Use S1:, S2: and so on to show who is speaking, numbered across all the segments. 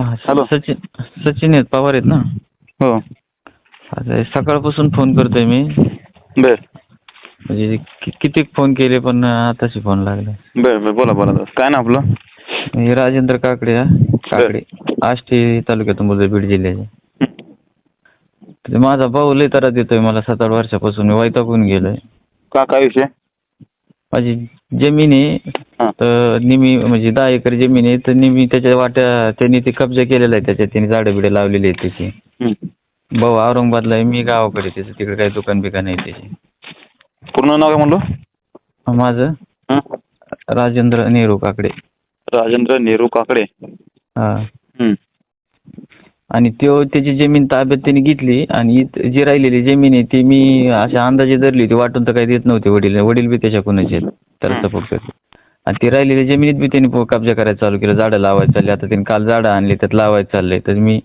S1: हा,
S2: हॅलो.
S1: सचिन सचिन आहेत पवार आहेत ना?
S2: हो.
S1: आता सकाळपासून फोन करतोय मी.
S2: बर.
S1: म्हणजे कि- किती फोन केले पण आताशी फोन लागला.
S2: बर बर बोला बोला. दादा. काय ना आपलं?
S1: हे राजेंद्र काकडे हा. काकडे. आष्टी तालुक्यातून बोलतोय बीड जिल्ह्याचे. माझा भाऊ लय त्रास देतोय मला सात आठ वर्षापासून. मी वैतागून गेलोय.
S2: का काय विषय?
S1: माझी जमीन आहे. तर निमी म्हणजे दहा एकर जमीन आहे तर निमी त्याच्या वाट्या त्यांनी ते कब्जा केलेला आहे त्याच्यात त्यांनी झाडं बिडं लावलेली आहेत त्याची. भाऊ औरंगाबादला आहे मी गावाकडे त्याचं तिकडे काही दुकान बिकान आहे त्याची.
S2: पूर्ण नाव काय म्हणलो?
S1: माझं? राजेंद्र नेहरू काकडे.
S2: राजेंद्र नेहरू काकडे.
S1: हा.
S2: हं.
S1: आणि त्यो त्याची जमीन ताब्यात त्यांनी घेतली आणि जी राहिलेली जमीन आहे ती मी अशा अंदाजे धरली होती वाटून तर काही देत नव्हते वडील. वडील बी त्याच्या कोणाचे आहेत, त्याला. सपोर्ट करते आणि ती राहिलेली जमिनीत बी त्यांनी प- कब्जा करायला चालू केलं. झाडं लावायला चालले. आता त्यांनी काल झाडं आणली त्यात लावायला चाललंय तर मी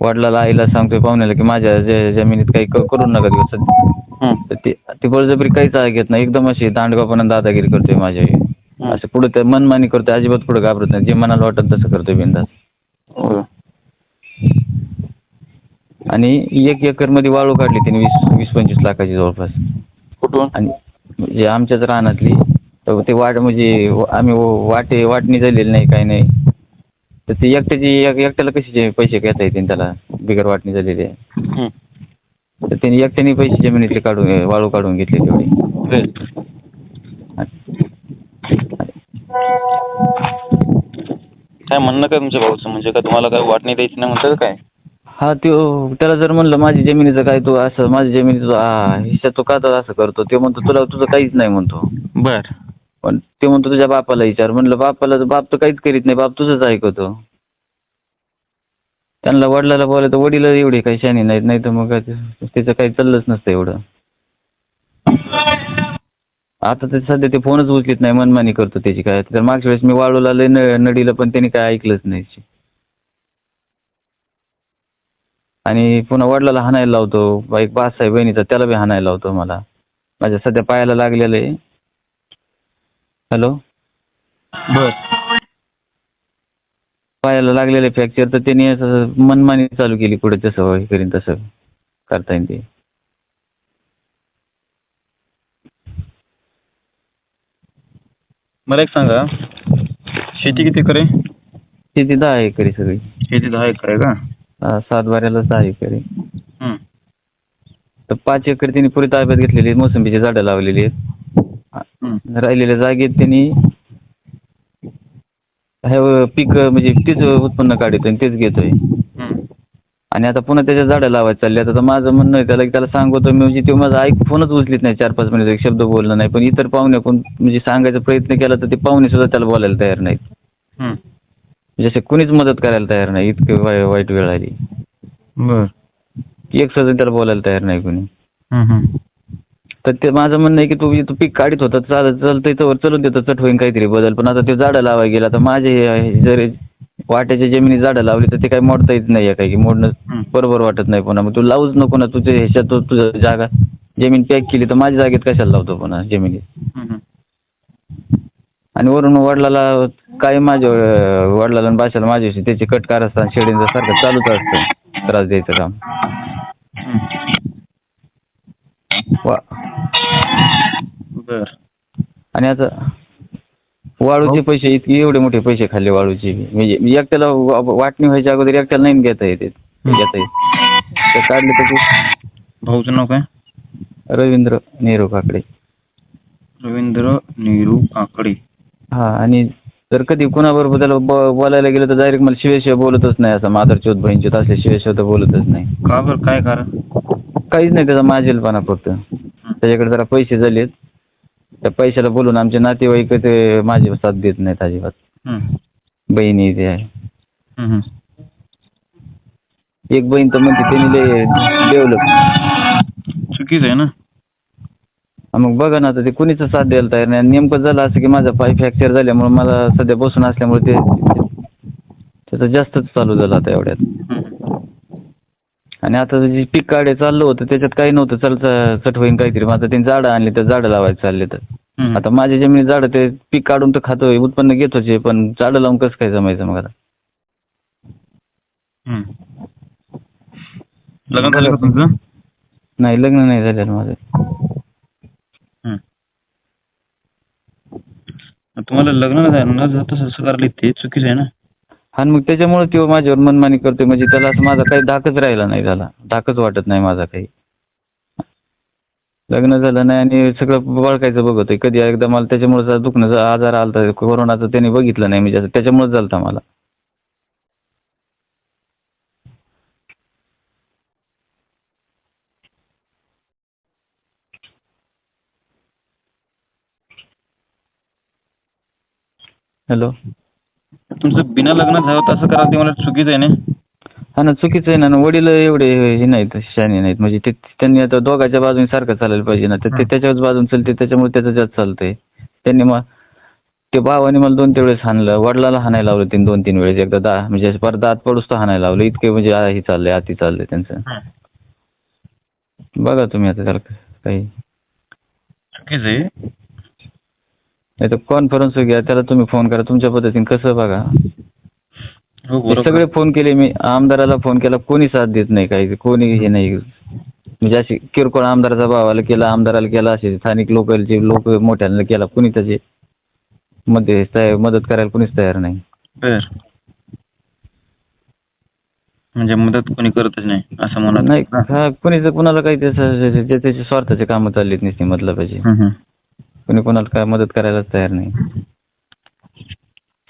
S1: वडिलाला आईला सांगतोय पाहुण्याला की माझ्या ज- जमिनीत काही क- करू नका दिवस. तर ते ती बळजबरी काहीच ऐकत नाही. एकदम अशी दांडगापणा दादागिरी करतोय माझ्या असं पुढे ते मनमानी करतोय. अजिबात पुढे घाबरत नाही. जे मनाला वाटत तसं करतोय बिंदास. आणि एक एकरमध्ये वाळू काढली त्यांनी वीस वीस पंचवीस लाखाची जवळपास.
S2: कुठून?
S1: आणि म्हणजे आमच्याच रानातली तर ते वाट म्हणजे आम्ही वाटे वाटणी झालेली नाही काही नाही. तर ते एकट्याची एक एकट्याला कसे जे पैसे घेता येतील त्याला? बिगर वाटणी झालेली आहे.
S2: हं.
S1: तर त्यांनी एकट्याने पैसे जमिनीतले काढून वाळू काढून घेतले तेवढे.
S2: बर. काय म्हणणं काय तुमच्या भाऊचं? म्हणजे का तुम्हाला काय वाटणी द्यायची नाही म्हणतात काय?
S1: हा तो त्याला जर म्हणलं माझी जमिनीचं काय तू असं माझ्या जमिनीचं हिस्सा तू का तर असं करतो. ते म्हणतो तुला तुझं काहीच नाही म्हणतो.
S2: बर.
S1: पण ते म्हणतो तुझ्या बापाला विचार. म्हणलं बापाला तर बाप तर काहीच करीत नाही बाप तुझंच ऐकतो. त्यांना वडिलाला बोलाय तर वडील एवढे काही शानी नाहीत नाही तर मग त्याचं काही चाललंच नसतं एवढं. आता तर सध्या ते फोनच उचलीत नाही मनमानी करतो त्याची काय. तर मागच्या वेळेस मी वाळूला लय नडीला पण त्यांनी काय ऐकलंच नाही. आणि पुन्हा वडिलाला हाणायला लावतो. बा- एक बास आहे बहिणीचा त्याला बी हाणायला लावतो मला. माझ्या सध्या पायाला लागलेलं आहे. हॅलो?
S2: बर.
S1: पायाला लागलेलं फ्रॅक्चर तर त्यांनी असं मनमानी चालू केली पुढे तसं हे करीन तसं करता येईल ते.
S2: मला एक सांगा शेती किती करे
S1: शेती दहा एकर आहे सगळी.
S2: शेती दहा एकर आहे का?
S1: सात बाऱ्यालाच दहा एकर आहे. तर पाच एकर त्यांनी पुरी ताब्यात घेतलेली आहेत मोसंबीची झाडं लावलेली आहेत. राहिलेल्या जागेत त्यांनी हे पीक म्हणजे तेच उत्पन्न काढतोय आणि तेच घेतोय. आणि आता पुन्हा त्याच्या झाडं लावायला चालले. आता तर माझं म्हणणं आहे त्याला की त्याला सांगतो मी म्हणजे ते माझं ऐक फोनच उचलीत नाही चार पाच मिनिट एक शब्द बोललं नाही. पण इतर पाहुणे कोण म्हणजे सांगायचा प्रयत्न केला तर ते पाहुणे सुद्धा त्याला बोलायला तयार नाहीत.
S2: हं.
S1: जसे कुणीच मदत करायला तयार नाही इतकी वाई- वाईट वेळ आली. एक सुद्धा त्याला बोलायला तयार नाही कोणी. तर ते माझं म्हणणं आहे की तू तू पीक काढत होता चालत चालतंय तर चलून देतो चट होईन काहीतरी बदल. पण आता ते झाडं लावायला गेला तर माझे हे जर वाट्याच्या जमिनी झाडं लावली तर ते काही मोडता येत नाही काही. की मोडणं. बरोबर वाटत नाही पुन्हा. मग तू लावूच नको ना तुझ्या ह्याच्यात तू तुझं जागा जमीन पॅक केली तर माझ्या जागेत कशाला लावतो पुन्हा जमिनीत. आणि वरून वडिलाला काय माझ्या वडिलाला आणि बाशाला माझ्याशी त्याची कट कारस्थान शेडींचं सारखं चालूच असतं. त्रास द्यायचं काम. वा. आणि आता वाळूचे पैसे इतके एवढे मोठे पैसे खाल्ले वाळूचे. म्हणजे एकट्याला वाटणी व्हायच्या अगोदर एकट्याला नाही घेता येते. घेता येत. काढले तर
S2: भाऊचं नाव काय?
S1: रवींद्र नेहरू काकडे.
S2: रवींद्र नेहरू काकडे.
S1: हा आणि जर कधी कुणाबरोबर त्याला बोलायला गेलं तर डायरेक्ट मला शिवेशिवाय बोलतच नाही. असं माधरचोत बहिणचोत असले शिवेशिवाय तर बोलतच नाही.
S2: का बरं? काय कारण?
S1: काहीच नाही त्याचा माजेलपणा फक्त. त्याच्याकडे जरा पैसे झालेत. त्या पैशाला बोलून आमचे नातेवाईक ते माझे साथ देत नाहीत अजिबात. बहिणी ते आहे. एक बहीण तर म्हणते त्यांनी लय डेव्हलप
S2: चुकीचं आहे ना
S1: मग बघा ना आता ते कुणीच साथ द्यायला तयार नाही आणि नेमकं झालं असं की माझा पाय फ्रॅक्चर झाल्यामुळे मला सध्या बसून असल्यामुळे ते त्याचं जास्तच चालू झालं आता एवढ्यात. आणि आता जे पीक काढे चाललं होतं त्याच्यात काही नव्हतं. चल चट होईन काहीतरी. आता त्यांनी झाडं आणली तर झाडं लावायला चालले तर. आता माझ्या जमिनीत झाडं ते पीक काढून तर खातोय उत्पन्न घेतोच आहे पण झाडं लावून कसं काय जमायचं मग आता.
S2: लग्न झालं का तुमचं?
S1: नाही लग्न नाही झालेलं माझं.
S2: तुम्हाला लग्न झालं न झाता असं करायला ते चुकीचं आहे ना.
S1: आणि मग त्याच्यामुळे तो माझ्यावर मनमानी करतोय. म्हणजे त्याला असं माझा काही धाकच राहिला नाही झाला. धाकच वाटत नाही माझा काही. लग्न झालं नाही आणि सगळं बळकायचं बघतोय कधी एकदा मला त्याच्यामुळे दुखण्याचा आजार आलता. कोरोनाचा त्याने बघितलं नाही म्हणजे त्याच्यामुळे झालता मला. हॅलो.
S2: तुमचं बिना लग्न झालं होतं असं करा ते मला चुकीचं आहे ना?
S1: हा ना चुकीचं आहे ना वडील एवढे हे नाहीत शाने नाहीत. म्हणजे ते त्यांनी आता दोघांच्या बाजूने सारखं चालायला पाहिजे ना. तर ते. त्याच्याच बाजून चालते त्याच्यामुळे त्याचं जास्त चालतंय. त्यांनी मग ते भावाने मला दोन तीन वेळेस हाणलं. वडिलाला हाणायला लावलं तीन दोन तीन वेळेस. एकदा दा म्हणजे असं परत दात पडूस तर हाणायला लावलं. इतके म्हणजे आ- हे चाललंय अति चाललंय त्यांचं बघा तुम्ही आता त्याला काही
S2: चुकीचं आहे.
S1: नाही तर कॉन्फरन्स घ्या त्याला तुम्ही फोन करा. तुमच्या पद्धतीने कसं बघा.
S2: हो बरोबर.
S1: सगळे फोन केले मी आमदाराला फोन केला कोणी साथ देत नाही काही कोणी हे नाही. म्हणजे अशी किरकोळ आमदाराचा भावाला केला आमदाराला केला असे स्थानिक लोकलचे लोक मोठ्यांना केला कोणी त्याचे मध्ये मदत करायला कोणीच तयार नाही.
S2: बर. म्हणजे मदत कोणी करतच नाही असं म्हणत
S1: नाही हा कोणीच कुणाला काही त्याचं त्याचे स्वार्थाचे कामं चाललीत नसते मतलब पाहिजे
S2: हं, हं.
S1: कोणी कोणाला काय मदत करायलाच तयार नाही.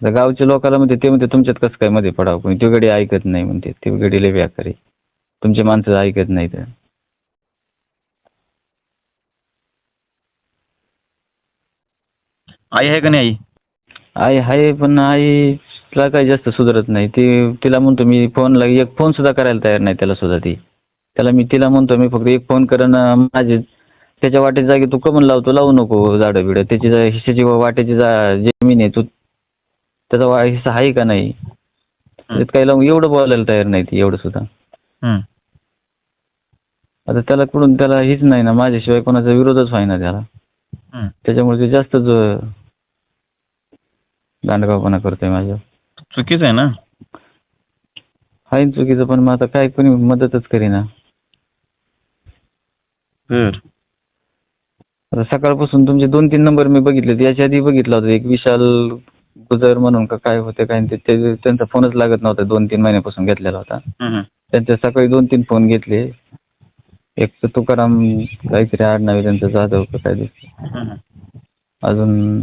S1: आता गावच्या लोकांना म्हणते ते म्हणते तुमच्यात कसं काय मध्ये पडावं? कोणी ते गडी ऐकत नाही म्हणते ते गडी लय व्याकारी. तुमचे माणसं ऐकत नाही तर
S2: आई आहे का नाही आई?
S1: आई आहे पण आईला काही जास्त सुधारत नाही. ती तिला म्हणतो मी फोनला एक फोन सुद्धा करायला तयार नाही त्याला सुद्धा ती. त्याला मी तिला म्हणतो मी फक्त एक फोन करण माझे त्याच्या वाटेच्या जागी तू कमन लावतो लावू नको झाडं बिडं त्याची जा- हिश्श्याची वाटेची जा जमीन आहे तू त्याचा वा- हिस्सा आहे का नाही? त्यात काही लावून एवढं बोलायला तयार नाही ती एवढं सुद्धा. आता त्याला कुठून त्याला हीच नाही ना माझ्याशिवाय कोणाचा विरोधच व्हायना त्याला.
S2: हं.
S1: त्याच्यामुळे ते जास्तच अं, दांडगावपणा करतोय माझ्या.
S2: चुकीचं आहे ना?
S1: ना चुकीचं पण मग आता काय कोणी मदतच करीना.
S2: बर.
S1: सकाळपासून तुमचे दोन तीन नंबर मी बघितले याच्या आधी बघितला होता एक विशाल गुजर म्हणून का काय होते काय ते- ते त्यांचा फोनच लागत नव्हता दोन तीन महिन्यापासून घेतलेला होता
S2: हं, हं.
S1: त्यांचे सकाळी दोन तीन फोन घेतले एक तर तुकाराम काहीतरी आडनाव त्यांचं जाधव का काय. अजून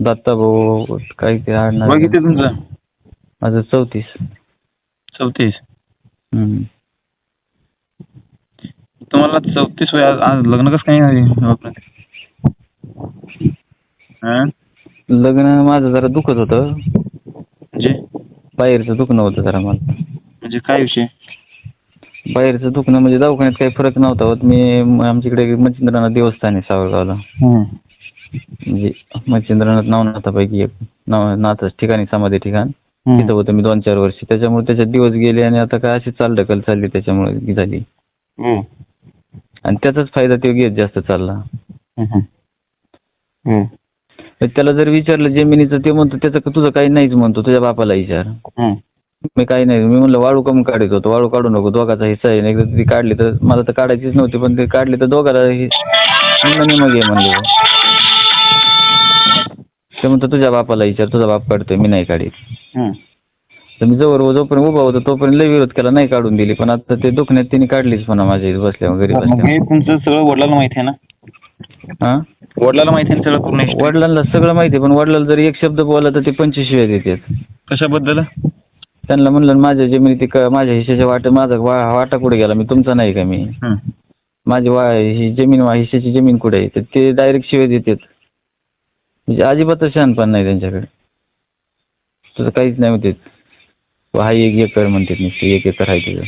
S1: दत्ता भाऊ काहीतरी आडनाव
S2: वय. किती तुमचं
S1: माझं चौतीस
S2: चौतीस
S1: हम्म.
S2: तुम्हाला चौतीस वय आज आज लग्न कसं काय? हं?
S1: लग्न माझं जरा दुखत होतं.
S2: म्हणजे?
S1: बाहेरचं दुखणं होतं जरा मला.
S2: म्हणजे काय विषय?
S1: बाहेरचं दुखणं म्हणजे दवाखान्यात काही फरक नव्हता होत. मी म- आमच्याकडे मच्छिंद्रनाथ देवस्थान आहे सावरगावला म्हणजे मच्छिंद्रनाथ नवनाथापैकी एक नव ठिकाणी समाधी ठिकाण. तिथं होतं मी दोन चार वर्ष. त्याच्यामुळे त्याच्यात दिवस गेले आणि आता काय अशी चाल ढकल चालली त्याच्यामुळे झाली.
S2: हं.
S1: आणि त्याचाच फायदा तो घेत जास्त चालला.
S2: हं,
S1: त्याला जर विचारलं जमिनीचं ते म्हणतो त्याचं तुझं काही नाहीच म्हणतो तुझ्या बापाला विचार. मी काही नाही. मी म्हणलं वाळू कमी काढत होतो वाळू काढू नको दोघाचा हिस्सा आहे एकदा ती काढली तर मला तर काढायचीच नव्हती पण ते काढली तर दोघाला हे म्हणलं मग म्हणलं. ते म्हणतो तुझ्या बापाला विचार तुझा बाप काढतोय मी नाही काढीत. तर मी जवळ जोपर्यंत उभा होतो तोपर्यंत लय विरोध केला नाही काढून दिली. पण आता ते दुखण्यात तिने काढलीच म्हणा माझ्या इथे बसल्या
S2: हे तुमचं सगळं वडिलाला माहिती आहे ना?
S1: हा?
S2: वडिलाला माहिती आहे ना सगळं पूर्ण history?
S1: वडिलांना सगळं माहिती आहे पण वडिलांना जर एक शब्द बोलला तर ते पंचवीस शिव्या देतात
S2: कशाबद्दल?
S1: त्यांना म्हणलं माझ्या जमिनी ती क- माझ्या हिश्श्याच्या वाटे माझा वा- वाटा कुठे गेला? मी तुमचा नाही का मी?
S2: हं.
S1: माझी वा ही जमीन वा हिश्श्याची जमीन कुठे आहे? तर ते डायरेक्ट शिवे देतात. म्हणजे अजिबातच शहाणपण नाही त्यांच्याकडे. तसं काहीच नाही म्हणते हा एक एकर म्हणतात नुसते एक एकर आहे
S2: चुकीचं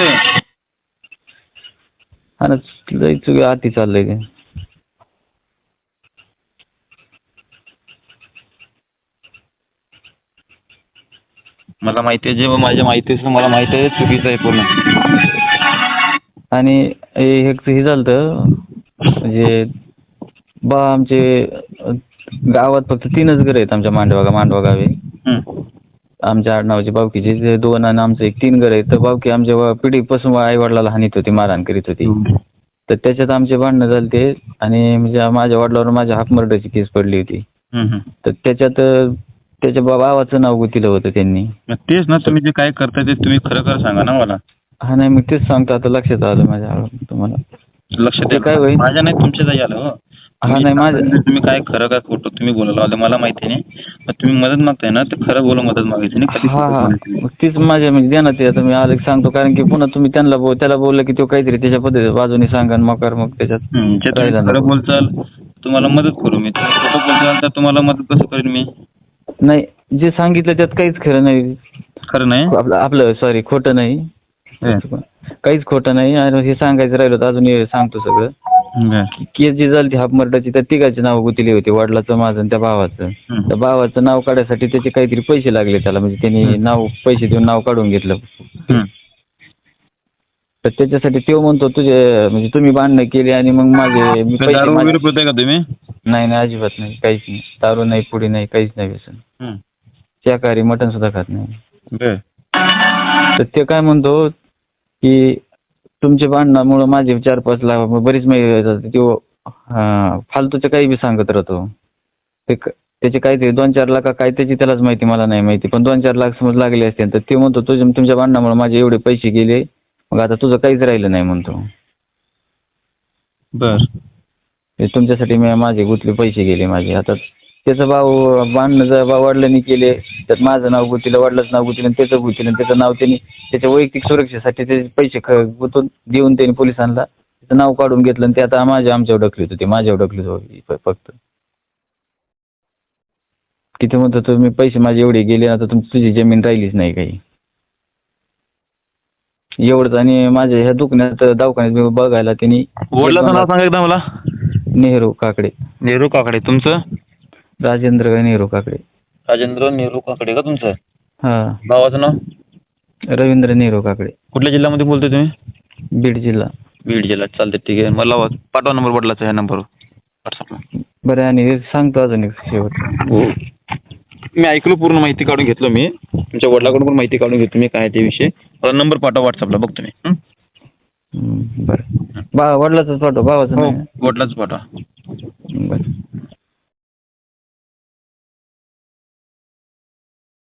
S2: आहे.
S1: हा ना लय चुकी आती चाललंय ते
S2: मला माहिती आहे जे माझ्या माहिती मला माहिती आहे चुकीचं आहे पूर्ण
S1: आणि हे हे- झालं म्हणजे बा आमचे गावात फक्त तीनच घरं आहेत आमच्या मांडवा मांडवा गावी. आमच्या आडनावाचे बावकीचे दोन आणि आमचं एक तीन घर आहे तर बावकी आमच्या पिढीपासून आई वडिलाला हानीत होती मारहाण करीत होती. तर त्याच्यात आमचे भांडणं झाले ते आणि म्हणजे माझ्या वडिलावर माझ्या हाफ मर्डरची केस पडली होती. तर त्याच्यात त्याच्या बा- भावाचं नाव गुतीलं होतं त्यांनी.
S2: तेच ना तुम्ही जे काय करताय ते तुम्ही खरं खरं सांगा ना मला.
S1: हा नाही मग तेच सांगतो आता लक्षात आलं माझ्या तुम्हाला.
S2: लक्षात
S1: काय होईल?
S2: माझ्या नाही तुमच्या आलं हो
S1: नाही माझं
S2: तुम्ही काय खरं काय खोटं तुम्ही बोलायला आलं मला माहिती नाही. मग तुम्ही मदत मागताय ना तर खरं बोला मदत मागायची नाही कधी
S1: हा हा.
S2: बोलायचं
S1: तीच माझ्या म्हणजे देण्यात आहे आता मी आलं की सांगतो कारण की पुन्हा तुम्ही त्यांना बोल त्याला बोललं की तो काहीतरी त्याच्या पद्धती बाजूने सांगा मग कर मग त्याच्यात
S2: हम्म, जे तुम्ही
S1: राहिलं
S2: खरं. बोलचाल तुम्हाला मदत करू मी. तुम्ही खोटं बोलचाल तर तुम्हाला मदत कसं करेन मी?
S1: नाही जे सांगितलं त्यात काहीच खरं नाही.
S2: खरं नाही?
S1: आपलं आपलं सॉरी खोटं नाही.
S2: हे.
S1: काहीच खोटं नाही. आणि हे सांगायचं राहिलं तर अजून हे सांगतो सगळं.
S2: बरं.
S1: केस जी झाली ती हाफ मर्डरची त्या तिघाची नाव गुंतली होती वडिलाचं माझं आणि त्या भावाचं
S2: हम्म.
S1: त्या भावाचं नाव काढायसाठी त्याचे काहीतरी पैसे लागले त्याला म्हणजे त्यांनी. नाव पैसे देऊन नाव काढून घेतलं
S2: हम्म.
S1: तर त्याच्यासाठी तो म्हणतो तुझे म्हणजे तुम्ही भांडणं केली आणि मग माझे मी
S2: काय
S1: पैसे
S2: दारू
S1: माझे-
S2: वगैरे पिताय का तुम्ही
S1: नाही नाही अजिबात नाही काहीच नाही दारू नाही पुडी नाही काहीच नाही व्यसन
S2: हम्म.
S1: शाकाहारी मटण सुद्धा खात नाही
S2: बरं.
S1: तर ते काय म्हणतो की तुमच्या भांडणामुळं माझे चार पाच लाख बरीच माहिती तो हा, फालतूचं काही बी सांगत राहतो. ते त्याचे काहीतरी दोन चार लाख काय त्याची त्यालाच माहिती मला नाही माहिती. पण दोन चार लाख समज लागले असते तर ते म्हणतो तुझ्या तुमच्या भांडणामुळे माझे एवढे पैसे गेले. मग आता तुझं काहीच राहिलं नाही म्हणतो.
S2: बर.
S1: तुमच्यासाठी मी माझे गुतले पैसे गेले माझे आता त्याचा भाऊ जर भाऊ वडिलांनी केले त्यात माझं नाव गुतीलं वडिलाचं नाव गुतीलं आणि त्याचं गुतीलं आणि त्याचं नाव त्यांनी त्याच्या वैयक्तिक सुरक्षेसाठी त्याचे पैसे ख गुंतून देऊन त्यांनी पोलिसांना त्याचं नाव काढून घेतलं आणि ते आता माझ्या आमच्यावर ढकलीत होते. माझ्यावर ढकलीत होते फक्त. किती म्हणतो तुम्ही पैसे माझे एवढे गेले आता तुमची तुझी जमीन राहिलीच नाही काही. एवढंच. आणि माझ्या ह्या दुकानात दवाखान्यात मी बघायला त्यांनी
S2: वडिलाचं नाव सांगा एकदा मला.
S1: नेहरू काकडे.
S2: नेहरू काकडे. तुमचं?
S1: राजेंद्र नेहरू काकडे.
S2: राजेंद्र नेहरू काकडे का तुमचं?
S1: हा.
S2: भावाचं नाव?
S1: रवींद्र नेहरू काकडे.
S2: कुठल्या जिल्ह्यामध्ये बोलतोय तुम्ही?
S1: बीड जिल्हा.
S2: बीड जिल्ह्यात. चालते ठीक आहे. मला. पाठवा नंबर वडिलाचा ह्या नंबरवर. व्हॉट्सअपला
S1: बरं आणि हे सांगतो अजून एक शेवट.
S2: हो. मी ऐकलो पूर्ण माहिती काढून घेतलं मी. तुमच्या वडिलाकडून पण माहिती काढून घेतो मी काय ते विषय. मला नंबर पाठवा व्हॉट्सअपला बघतो मी. हं?
S1: हम्म, बरं. बा वडिलाचंच पाठव भावाचं
S2: हो
S1: नाही.
S2: वडिलाच पाठवा.